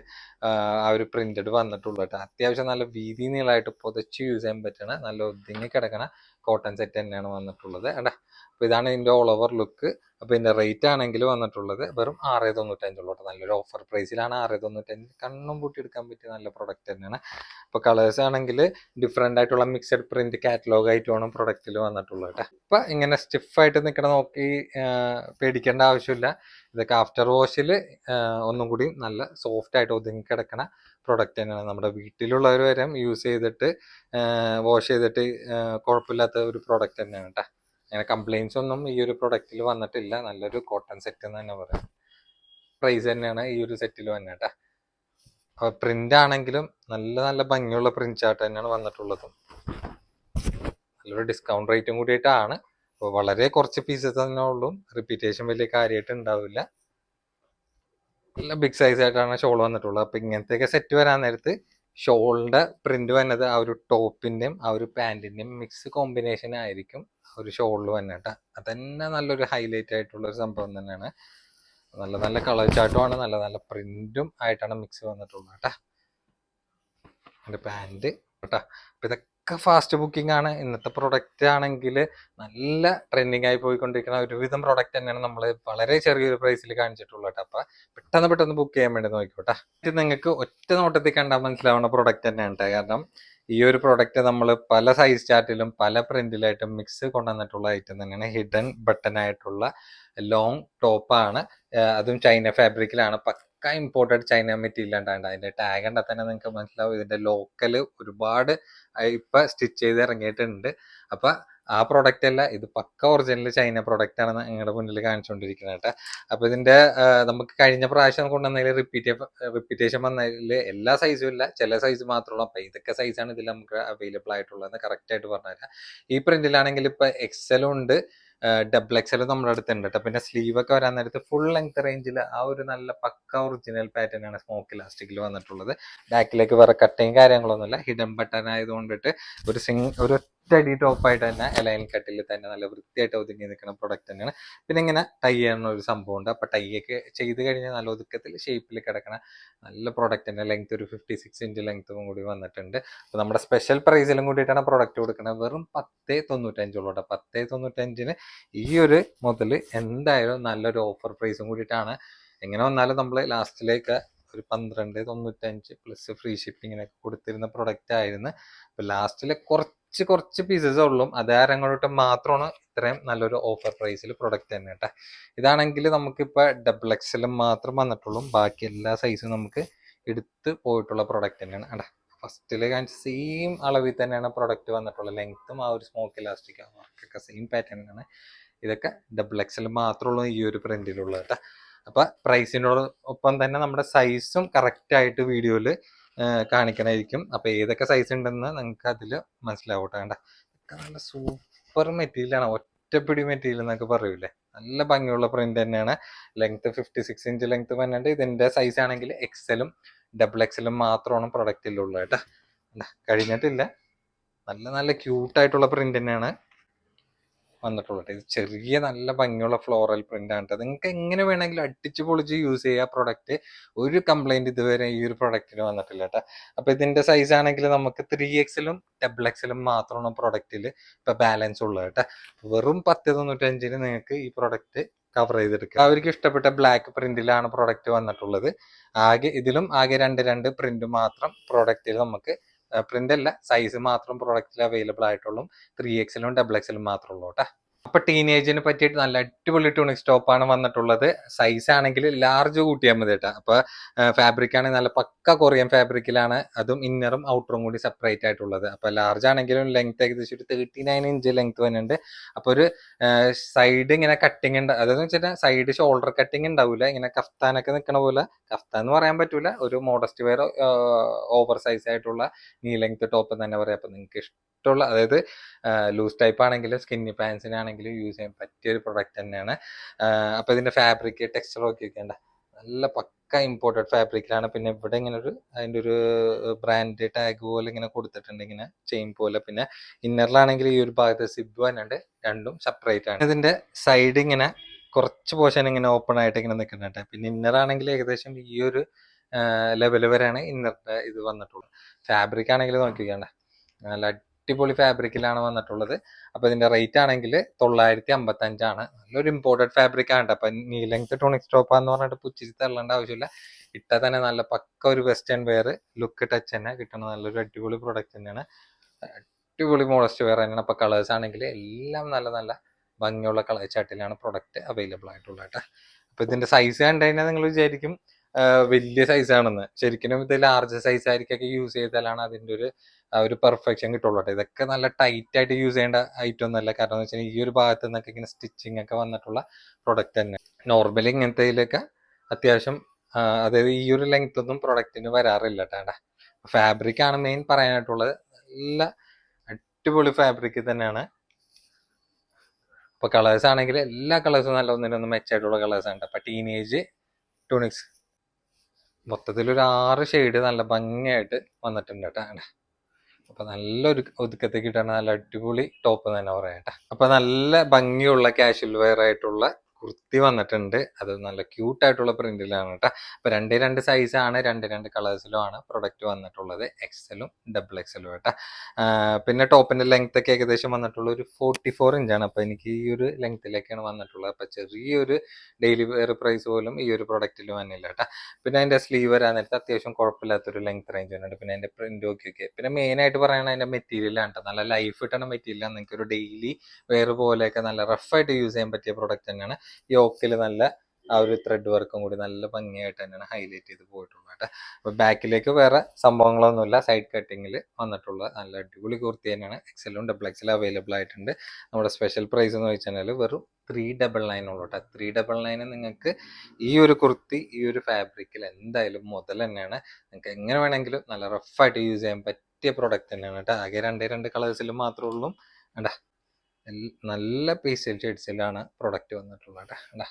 ആ ഒരു പ്രിന്റഡ് വന്നിട്ടുള്ളൂ കേട്ടോ. അത്യാവശ്യം നല്ല വീതി നീളമായിട്ട് പുതച്ച് യൂസ് ചെയ്യാൻ പറ്റണ നല്ല ഒതുങ്ങി കിടക്കണ കോട്ടൺ സെറ്റ് തന്നെയാണ് വന്നിട്ടുള്ളത്. കേട്ടോ അപ്പോൾ ഇതാണ് ഇതിന്റെ ഓൾ ഓവർ ലുക്ക് അപ്പോൾ ഇതിന്റെ റേറ്റ് ആണെങ്കിൽ വന്നിട്ടുള്ളത് വെറും ആറ് തൊണ്ണൂറ്റഞ്ചുള്ളൂ നല്ലൊരു ഓഫർ പ്രൈസിലാണ് ആറ് തൊണ്ണൂറ്റഞ്ച് കണ്ണും പൂട്ടി എടുക്കാൻ പറ്റിയ നല്ല പ്രൊഡക്റ്റ് തന്നെയാണ്. അപ്പോൾ കളേഴ്സ് ആണെങ്കിൽ ഡിഫറെന്റ് ആയിട്ടുള്ള മിക്സഡ് പ്രിന്റ് കാറ്റലോഗ് ആയിട്ടുമാണ് പ്രൊഡക്റ്റിൽ വന്നിട്ടുള്ളത് കേട്ടോ ഇപ്പം ഇങ്ങനെ സ്റ്റിഫായിട്ട് നിൽക്കണ നോക്കി പേടിക്കേണ്ട ആവശ്യമില്ല. ഇതൊക്കെ ആഫ്റ്റർ വാഷിൽ ഒന്നും കൂടി നല്ല സോഫ്റ്റ് ആയിട്ട് ഒതുങ്ങി കിടക്കണ പ്രൊഡക്റ്റ് തന്നെയാണ്. നമ്മുടെ വീട്ടിലുള്ളവർ വരെ യൂസ് ചെയ്തിട്ട് വാഷ് ചെയ്തിട്ട് കുഴപ്പമില്ലാത്ത ഒരു പ്രൊഡക്റ്റ് തന്നെയാണ് കേട്ടോ അങ്ങനെ കംപ്ലൈൻസ് ഒന്നും ഈ ഒരു പ്രൊഡക്റ്റിൽ വന്നിട്ടില്ല. നല്ലൊരു കോട്ടൺ സെറ്റ് എന്ന് തന്നെ പറയാം. പ്രൈസ് തന്നെയാണ് ഈ ഒരു സെറ്റിൽ വന്നെ അപ്പോൾ പ്രിന്റ് ആണെങ്കിലും നല്ല നല്ല ഭംഗിയുള്ള പ്രിന്റ് ചാർട്ട് തന്നെയാണ് വന്നിട്ടുള്ളത്. നല്ലൊരു ഡിസ്കൗണ്ട് റേറ്റും കൂടിയിട്ടാണ്. അപ്പോൾ വളരെ കുറച്ച് പീസസ് തന്നെ ഉള്ളൂ. റിപ്പീറ്റേഷൻ വലിയ കാര്യമായിട്ട് ഉണ്ടാവില്ല. നല്ല ബിഗ് സൈസ് ആയിട്ടാണ് ഷോൾ വന്നിട്ടുള്ളത്. അപ്പൊ ഇങ്ങനത്തെയൊക്കെ സെറ്റ് വരാൻ നേരത്ത് ഷോളിന്റെ പ്രിന്റ് വന്നത് ആ ഒരു ടോപ്പിന്റെയും ആ ഒരു പാന്റിന്റെയും മിക്സ് കോമ്പിനേഷൻ ആയിരിക്കും ഒരു ഷോളിൽ വന്നിട്ട് അതന്നെ നല്ലൊരു ഹൈലൈറ്റ് ആയിട്ടുള്ള ഒരു സംഭവം തന്നെയാണ്. നല്ല നല്ല കളർ ചാട്ടുമാണ് നല്ല നല്ല പ്രിന്റും ആയിട്ടാണ് മിക്സ് വന്നിട്ടുള്ളത് കേട്ടാ. അതിന്റെ പാന്റ് കേട്ടാ. അപ്പൊ ഇതൊക്കെ ഫാസ്റ്റ് ബുക്കിംഗ് ആണ്. ഇന്നത്തെ പ്രൊഡക്റ്റ് ആണെങ്കിൽ നല്ല ട്രെൻഡിങ് ആയി പോയിക്കൊണ്ടിരിക്കുന്ന ഒരുവിധം പ്രൊഡക്റ്റ് തന്നെയാണ് നമ്മൾ വളരെ ചെറിയൊരു പ്രൈസിൽ കാണിച്ചിട്ടുള്ളൂ കേട്ടോ. അപ്പം പെട്ടെന്ന് പെട്ടെന്ന് ബുക്ക് ചെയ്യാൻ വേണ്ടി നോക്കിക്കോട്ടെ. ഇത് നിങ്ങൾക്ക് ഒറ്റ നോട്ടത്തിൽ കണ്ടാൽ മനസ്സിലാവുന്ന പ്രൊഡക്റ്റ് തന്നെയാണ് കേട്ടോ കാരണം ഈ ഒരു പ്രൊഡക്റ്റ് നമ്മൾ പല സൈസ് ചാർട്ടിലും പല പ്രിന്റിലായിട്ടും മിക്സ് കൊണ്ടുവന്നിട്ടുള്ള ഐറ്റം തന്നെയാണ്. ഹിഡൻ ബട്ടൺ ആയിട്ടുള്ള ലോങ് ടോപ്പാണ് അതും ചൈന ഫാബ്രിക്കിലാണ് പക്ക ഇമ്പോർട്ടഡ് ചൈന മെറ്റീരിയൽ ഉണ്ടാകേണ്ട അതിന്റെ ടാഗ് കണ്ടാൽ തന്നെ നിങ്ങൾക്ക് മനസ്സിലാവും. ഇതിന്റെ ലോക്കൽ ഒരുപാട് ഇപ്പൊ സ്റ്റിച്ച് ചെയ്ത് ഇറങ്ങിയിട്ടുണ്ട്. അപ്പൊ ആ പ്രൊഡക്റ്റ് അല്ല ഇത് പക്ക ഒറിജിനൽ ചൈന പ്രൊഡക്റ്റ് ആണ് നിങ്ങളുടെ മുന്നിൽ കാണിച്ചുകൊണ്ടിരിക്കുന്നത് കേട്ടോ. അപ്പൊ ഇതിന്റെ നമുക്ക് കഴിഞ്ഞ പ്രാവശ്യം കൊണ്ടുവന്നതിൽ റിപ്പീറ്റ് റിപ്പീറ്റേഷൻ വന്നതിൽ എല്ലാ സൈസും ഇല്ല. ചില സൈസ് മാത്രമുള്ളൂ അപ്പൊ ഇതൊക്കെ സൈസാണ് ഇതിൽ നമുക്ക് അവൈലബിൾ ആയിട്ടുള്ളത് കറക്റ്റ് ആയിട്ട് പറഞ്ഞുതരാം. ഈ പ്രിന്റിലാണെങ്കിൽ ഇപ്പൊ എക്സലും ഉണ്ട്. ഡബിൾ എക്സൽ നമ്മുടെ അടുത്ത് ഉണ്ട് കേട്ടോ പിന്നെ സ്ലീവ് ഒക്കെ വരാൻ നേരത്ത് ഫുൾ ലെങ്ത് റേഞ്ചിൽ ആ ഒരു നല്ല പക്ക ഒറിജിനൽ പാറ്റേൺ ആണ് സ്മോക്ക് ഇലാസ്റ്റിക്കിൽ വന്നിട്ടുള്ളത്. ബാക്കിലേക്ക് വേറെ കട്ടിങ് കാര്യങ്ങളൊന്നുമില്ല. ഹിഡൻ ബട്ടൺ ആയതുകൊണ്ടിട്ട് ഒരു സിംഗ് ഒരു ഒറ്റടി ടോപ്പായിട്ട് തന്നെ എലൈൻ കട്ടിൽ തന്നെ നല്ല വൃത്തിയായിട്ട് ഒതുങ്ങി നിൽക്കുന്ന പ്രൊഡക്റ്റ് തന്നെയാണ്. പിന്നെ ഇങ്ങനെ ടൈ ചെയ്യുന്ന ഒരു സംഭവം ഉണ്ട് ടൈ ഒക്കെ ചെയ്ത് കഴിഞ്ഞാൽ നല്ല ഒതുക്കത്തിൽ ഷേപ്പിൽ കിടക്കണ നല്ല പ്രൊഡക്റ്റ് തന്നെ. ലെങ്ത് ഒരു ഫിഫ്റ്റി സിക്സ് ഇഞ്ച് ലെങ്ത്തും കൂടി വന്നിട്ടുണ്ട്. അപ്പൊ നമ്മുടെ സ്പെഷ്യൽ പ്രൈസിലും കൂടിയിട്ടാണ് പ്രൊഡക്റ്റ് കൊടുക്കുന്നത് വെറും പത്തേ തൊണ്ണൂറ്റഞ്ചുള്ളൂ കേട്ടോ. പത്തേ തൊണ്ണൂറ്റഞ്ചിന് ഈ ഒരു മുതൽ എന്തായാലും നല്ലൊരു ഓഫർ പ്രൈസും കൂടിയിട്ടാണ്. എങ്ങനെ വന്നാലും നമ്മൾ ലാസ്റ്റിലേക്ക് ഒരു പന്ത്രണ്ട് തൊണ്ണൂറ്റഞ്ച് പ്ലസ് ഫ്രീ ഷിപ്പിങ്ങിനൊക്കെ കൊടുത്തിരുന്ന പ്രൊഡക്റ്റ് ആയിരുന്നു. അപ്പൊ ലാസ്റ്റിലെ കുറച്ച് കുറച്ച് കുറച്ച് പീസസ് ഉള്ളൂ. അതാരം കൊണ്ടിട്ട് മാത്രമാണ് ഇത്രയും നല്ലൊരു ഓഫർ പ്രൈസിൽ പ്രൊഡക്റ്റ് തന്നെ കേട്ടോ ഇതാണെങ്കിൽ നമുക്കിപ്പോൾ ഡബിൾ എക്സലും മാത്രം വന്നിട്ടുള്ളൂ. ബാക്കി എല്ലാ സൈസും നമുക്ക് എടുത്ത് പോയിട്ടുള്ള പ്രൊഡക്റ്റ് തന്നെയാണ് കേട്ടോ ഫസ്റ്റിൽ കാണിച്ച സെയിം അളവിൽ തന്നെയാണ് പ്രൊഡക്റ്റ് വന്നിട്ടുള്ളത്. ലെങ്ത്തും ആ ഒരു സ്മോക്ക് ഇലാസ്റ്റിക് വർക്കൊക്കെ സെയിം പാറ്റേൺ ആണ് ഇതൊക്കെ ഡബിൾ എക്സൽ മാത്രമുള്ളൂ ഈ ഒരു പ്രിന്റിലുള്ളത് കേട്ടോ അപ്പം പ്രൈസിനോട് ഒപ്പം തന്നെ നമ്മുടെ സൈസും കറക്റ്റായിട്ട് വീഡിയോയിൽ കാണിക്കണമായിരിക്കും അപ്പൊ ഏതൊക്കെ സൈസ് ഉണ്ടെന്ന് നിങ്ങൾക്ക് അതിൽ മനസ്സിലാവട്ടെ. വേണ്ട നല്ല സൂപ്പർ മെറ്റീരിയൽ ആണ്. ഒറ്റപ്പിടി മെറ്റീരിയൽ എന്നൊക്കെ പറയൂലേ? നല്ല ഭംഗിയുള്ള പ്രിന്റ് തന്നെയാണ്. Length fifty six inch length പറഞ്ഞിട്ട് ഇതിന്റെ സൈസ് ആണെങ്കിൽ എക്സലും ഡബിൾ എക്സലും മാത്രമാണ് പ്രൊഡക്റ്റിലുള്ളത് കേട്ടോ. കഴിഞ്ഞിട്ടില്ല. നല്ല നല്ല ക്യൂട്ടായിട്ടുള്ള പ്രിന്റ് തന്നെയാണ്. വന്നിട്ടുള്ളത് ചെറിയ നല്ല ഭംഗിയുള്ള ഫ്ലോറൽ പ്രിന്റ് ആണ് നിങ്ങൾക്ക് എങ്ങനെ വേണമെങ്കിലും അടിച്ചു പൊളിച്ച് യൂസ് ചെയ്യുക പ്രൊഡക്റ്റ് ഒരു കംപ്ലൈന്റ് ഇതുവരെ ഈ ഒരു പ്രൊഡക്റ്റിന് വന്നിട്ടില്ല കേട്ടോ. അപ്പൊ ഇതിന്റെ സൈസ് ആണെങ്കിൽ നമുക്ക് ത്രീ എക്സിലും ഡബിൾ എക്സിലും മാത്രമാണ് പ്രൊഡക്റ്റിൽ ഇപ്പൊ ബാലൻസ് ഉള്ളത് കേട്ടോ. വെറും പത്ത് തൊണ്ണൂറ്റഞ്ചിന് നിങ്ങൾക്ക് ഈ പ്രൊഡക്റ്റ് കവർ ചെയ്തെടുക്കുക അവർക്ക് ഇഷ്ടപ്പെട്ട ബ്ലാക്ക് പ്രിന്റിലാണ് പ്രൊഡക്റ്റ് വന്നിട്ടുള്ളത്. ആകെ ഇതിലും ആകെ രണ്ട് രണ്ട് പ്രിന്റ് മാത്രം പ്രൊഡക്റ്റിൽ നമുക്ക് പ്രിന്റ് അല്ല. സൈസ് മാത്രം പ്രൊഡക്റ്റിൽ അവൈലബിൾ ആയിട്ടുള്ളൂ. ത്രീ എക്സലും ഡബിൾ എക്സലും മാത്രമേ ഉള്ളൂ കേട്ടോ അപ്പൊ ടീനേജിന് പറ്റിയിട്ട് നല്ല അടിപൊളി ടൂണിക് സ്റ്റോപ്പ് ആണ് വന്നിട്ടുള്ളത്. സൈസ് ആണെങ്കിൽ ലാർജ് കൂട്ടിയാൽ മതി കേട്ടോ. അപ്പൊ ഫാബ്രിക് ആണെങ്കിൽ നല്ല പക്ക കൊറിയൻ ഫാബ്രിക്കിലാണ് അതും ഇന്നറും ഔട്ടറും കൂടി സെപ്പറേറ്റ് ആയിട്ടുള്ളത്. അപ്പൊ ലാർജ് ആണെങ്കിലും ലെങ്ത് ഏകദേശം ഒരു തേർട്ടി നയൻ ഇഞ്ച് ലെങ്ത് വരുന്നുണ്ട് അപ്പൊ ഒരു സൈഡ് ഇങ്ങനെ കട്ടിങ് ഉണ്ട്. അതെന്ന് വെച്ചാൽ സൈഡ് ഷോൾഡർ കട്ടിങ് ഉണ്ടാവില്ല ഇങ്ങനെ കഫ്താനൊക്കെ നിൽക്കണ പോലെ. കഫ്താൻ എന്ന് പറയാൻ പറ്റൂല. ഒരു മോഡസ്റ്റ് വെയർ ഓവർ സൈസ് ആയിട്ടുള്ള നീ ലെങ്ത് ടോപ്പ് തന്നെ പറയാം. അപ്പൊ നിങ്ങൾക്ക് ഇഷ്ടമുള്ള അതായത് ലൂസ് ടൈപ്പ് ആണെങ്കിലും സ്കിന്നി പാൻസിനാണെങ്കിലും യൂസ് ചെയ്യാൻ പറ്റിയ ഒരു പ്രൊഡക്റ്റ് തന്നെയാണ്. അപ്പോൾ ഇതിന്റെ ഫാബ്രിക് ടെക്സ്ചർ ഒക്കെ വെക്കേണ്ട. നല്ല പക്ക ഇമ്പോർട്ടഡ് ഫാബ്രിക്കിലാണ് പിന്നെ ഇവിടെ ഇങ്ങനെ ഒരു അതിന്റെ ഒരു ബ്രാൻഡ് ടാഗ് പോലെ ഇങ്ങനെ കൊടുത്തിട്ടുണ്ട്. ഇങ്ങനെ ചെയിൻ പോലെ. പിന്നെ ഇന്നറിലാണെങ്കിൽ ഈ ഒരു ഭാഗത്ത് സിബ് വന്നുണ്ട് രണ്ടും സെപ്പറേറ്റ് ആണ്. ഇതിന്റെ സൈഡ് ഇങ്ങനെ കുറച്ച് പോർഷൻ ഇങ്ങനെ ഓപ്പൺ ആയിട്ട് ഇങ്ങനെ നിൽക്കുന്നുണ്ട് പിന്നെ ഇന്നർ ആണെങ്കിൽ ഏകദേശം ഈ ഒരു ലെവൽ വരെയാണ് ഇന്നറിന്റെ ഇത് വന്നിട്ടുള്ളത്. ഫാബ്രിക് ആണെങ്കിൽ നോക്കിക്കണ്ട നല്ല അടിപൊളി ഫാബ്രിക്കിലാണ് വന്നിട്ടുള്ളത്. അപ്പൊ ഇതിന്റെ റേറ്റ് ആണെങ്കിൽ തൊള്ളായിരത്തി അമ്പത്തി അഞ്ചാണ് നല്ലൊരു ഇമ്പോർട്ടഡ് ഫാബ്രിക് ആണ്. അപ്പൊ നീ ലെങ്ത് ടോണിക് സ്റ്റോപ്പ് എന്ന് പറഞ്ഞിട്ട് പുച്ചിച്ച് തള്ളേണ്ട ആവശ്യമില്ല. ഇട്ടാൽ തന്നെ നല്ല പക്ക ഒരു വെസ്റ്റേൺ വെയർ ലുക്ക് ടച്ച് തന്നെ. കിട്ടുന്ന നല്ലൊരു അടിപൊളി പ്രൊഡക്റ്റ് തന്നെയാണ്. അടിപൊളി മോഡസ്റ്റ് വെയർ തന്നെയാണ്. അപ്പൊ കളേഴ്സ് ആണെങ്കിൽ എല്ലാം നല്ല നല്ല ഭംഗിയുള്ള കളർ ചാട്ടിലാണ് പ്രൊഡക്റ്റ് അവൈലബിൾ ആയിട്ടുള്ളത് കേട്ടോ അപ്പൊ ഇതിന്റെ സൈസ് കണ്ടു കഴിഞ്ഞാൽ നിങ്ങൾ വിചാരിക്കും വലിയ സൈസ് ആണെന്ന്. ശരിക്കും ഇത് ലാർജ് സൈസ് ആയിരിക്കും യൂസ് ചെയ്താലാണ് അതിന്റെ ഒരു ആ ഒരു പെർഫെക്ഷൻ കിട്ടുള്ളൂ കേട്ടോ ഇതൊക്കെ നല്ല ടൈറ്റ് ആയിട്ട് യൂസ് ചെയ്യേണ്ട ഐറ്റം ഒന്നല്ല കാരണം എന്ന് വെച്ചാൽ ഈ ഒരു ഭാഗത്ത് നിന്നൊക്കെ ഇങ്ങനെ സ്റ്റിച്ചിങ് ഒക്കെ വന്നിട്ടുള്ള പ്രൊഡക്റ്റ് തന്നെ. നോർമലി ഇങ്ങനത്തെ അത്യാവശ്യം അതായത് ഈ ഒരു ലെങ്ത് ഒന്നും പ്രൊഡക്റ്റിന് വരാറില്ല കേട്ടാ ഫാബ്രിക് ആണ് മെയിൻ പറയാനായിട്ടുള്ളത്. നല്ല അടിപൊളി ഫാബ്രിക് തന്നെയാണ്. ഇപ്പൊ കളേഴ്സ് ആണെങ്കിൽ എല്ലാ കളേഴ്സും നല്ല ഒന്നിനൊന്ന് മെച്ചായിട്ടുള്ള കളേഴ്സ് ആണ് അപ്പൊ ടീനേജ് ടൂണിക്സ് മൊത്തത്തിൽ ഒരു ആറ് ഷെയ്ഡ് നല്ല ഭംഗിയായിട്ട് വന്നിട്ടുണ്ട് കേട്ടോ അപ്പൊ നല്ലൊരു ഒതുക്കത്തിൽ കിട്ടാൻ നല്ല അടിപൊളി ടോപ്പ് തന്നെ പറയാം കേട്ടോ. അപ്പൊ നല്ല ഭംഗിയുള്ള കാഷ്വൽ വെയർ ആയിട്ടുള്ള കുർത്തി വന്നിട്ടുണ്ട്. അത് നല്ല ക്യൂട്ട് ആയിട്ടുള്ള പ്രിന്റിലാണ് കേട്ടോ. അപ്പൊ രണ്ട് രണ്ട് സൈസാണ് രണ്ട് രണ്ട് കളേഴ്സിലും ആണ് പ്രൊഡക്റ്റ് വന്നിട്ടുള്ളത്. എക്സലും ഡബിൾ എക്സലും കേട്ടോ. പിന്നെ ടോപ്പിന്റെ ലെങ്ത് ഒക്കെ ഏകദേശം വന്നിട്ടുള്ള ഒരു ഫോർട്ടി ഫോർ ഇഞ്ചാണ് അപ്പൊ എനിക്ക് ഈ ഒരു ലെങ്ത്തിലേക്കാണ് വന്നിട്ടുള്ളത്. അപ്പൊ ചെറിയൊരു ഡെയിലി വെയർ പ്രൈസ് പോലും ഈ ഒരു പ്രൊഡക്റ്റിൽ വന്നില്ല കേട്ടോ. പിന്നെ അതിന്റെ സ്ലീവ് വരാൻ നേരത്തെ അത്യാവശ്യം കുഴപ്പമില്ലാത്തൊരു ലെങ്ത് റേഞ്ച് വരുന്നുണ്ട് പിന്നെ അതിന്റെ പ്രിന്റ് ഒക്കെ ഒക്കെ. പിന്നെ മെയിൻ ആയിട്ട് പറയുന്നത് അതിന്റെ മെറ്റീരിയൽ ആണ് ട്ടോ. നല്ല ലൈഫ് കിട്ടുന്ന മെറ്റീരിയലാണ് നിങ്ങൾക്ക് ഒരു ഡെയിലി വെയർ പോലെയൊക്കെ നല്ല റഫായിട്ട് യൂസ് ചെയ്യാൻ പറ്റിയ പ്രൊഡക്റ്റ് തന്നെയാണ്. യോക്കിൽ നല്ല ആ ഒരു ത്രെഡ് വർക്കും കൂടി നല്ല ഭംഗിയായിട്ട് തന്നെയാണ് ഹൈലൈറ്റ് ചെയ്ത് പോയിട്ടുള്ളത് കേട്ടോ. അപ്പൊ ബാക്കിലേക്ക് വേറെ സംഭവങ്ങളൊന്നുമില്ല. സൈഡ് കട്ടിങ്ങിൽ വന്നിട്ടുള്ള നല്ല അടിപൊളി കുർത്തി തന്നെയാണ്. എക്സലും ഡബിൾ എക്സൽ അവൈലബിൾ ആയിട്ടുണ്ട്. നമ്മുടെ സ്പെഷ്യൽ പ്രൈസ് എന്ന് വെച്ചാൽ വെറും ത്രീ ഡബിൾ നയൻ ഉള്ളൂ കേട്ടോ. ത്രീ ഡബിൾ നയന് നിങ്ങൾക്ക് ഈ ഒരു കുർത്തി ഈ ഒരു ഫാബ്രിക്കിൽ എന്തായാലും മുതൽ തന്നെയാണ്. നിങ്ങൾക്ക് എങ്ങനെ വേണമെങ്കിലും നല്ല റഫായിട്ട് യൂസ് ചെയ്യാൻ പറ്റിയ പ്രൊഡക്റ്റ് തന്നെയാണ് കേട്ടോ. ആകെ രണ്ടേ രണ്ട് കളേഴ്സിൽ മാത്രമേ ഉള്ളൂ. കേട്ടാ നല്ല പേസ്റ്റൽ ഷെയ്ഡ്സിലാണ് പ്രൊഡക്റ്റ് വന്നിട്ടുള്ളത് കേട്ടോ